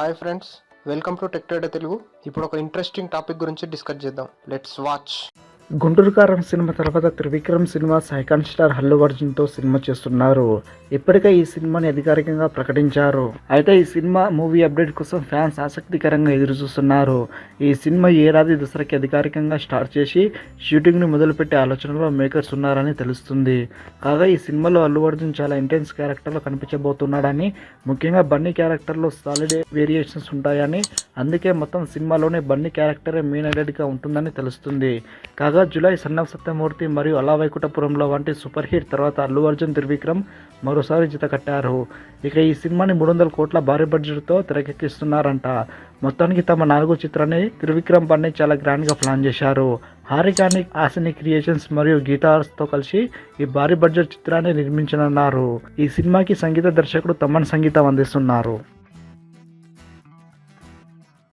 Hi friends welcome to tech trader Telugu ఇప్పుడు ఒక interesting topic గురించి డిస్కస్ చేద్దాం. లెట్స్ వాచ్ గుంటూరుకారం సినిమా తర్వాత Trivikram cinema second star Allu అర్జున్తో cinema చేస్తున్నారు. ఇప్పటికే ఈ సినిమాని అధికారికంగా ప్రకటించారు. అయితే ఈ సినిమా మూవీ అప్డేట్ కోసం ఫ్యాన్స్ ఆసక్తికరంగా ఎదురుచూస్తున్నారు. ఈ సినిమా ఏడాది దసరాకి అధికారికంగా స్టార్ట్ చేసి షూటింగ్ను మొదలుపెట్టే ఆలోచనలో మేకర్స్ ఉన్నారని తెలుస్తుంది. కాగా ఈ సినిమాలో అల్లు అర్జున్ చాలా ఇంటెన్స్ క్యారెక్టర్లో కనిపించబోతున్నాడని ముఖ్యంగా బన్నీ క్యారెక్టర్లో సాలిడ్ వేరియేషన్స్ ఉంటాయని అందుకే మొత్తం సినిమాలోనే బన్నీ క్యారెక్టరే మెయిన్ హైలైట్గా ఉంటుందని తెలుస్తుంది. కాగా జూలై సన్నఫ్ సత్యమూర్తి మరియు అలా వైకుంఠపురంలో వంటి సూపర్ హిట్ తర్వాత అల్లు అర్జున్ త్రివిక్రమ్ మరోసారి జత కట్టారు. ఇక ఈ సినిమాని మూడు వందల కోట్ల భారీ బడ్జెట్తో తెరకెక్కిస్తున్నారంట. మొత్తానికి తమ నాలుగో చిత్రాన్ని త్రివిక్రమ్ పండి చాలా గ్రాండ్గా ప్లాన్ చేశారు. హారికానిక్ ఆసిని క్రియేషన్స్ మరియు గీతార్స్తో కలిసి ఈ భారీ బడ్జెట్ చిత్రాన్ని నిర్మించనున్నారు. ఈ సినిమాకి సంగీత దర్శకుడు తమన్ సంగీతం అందిస్తున్నారు.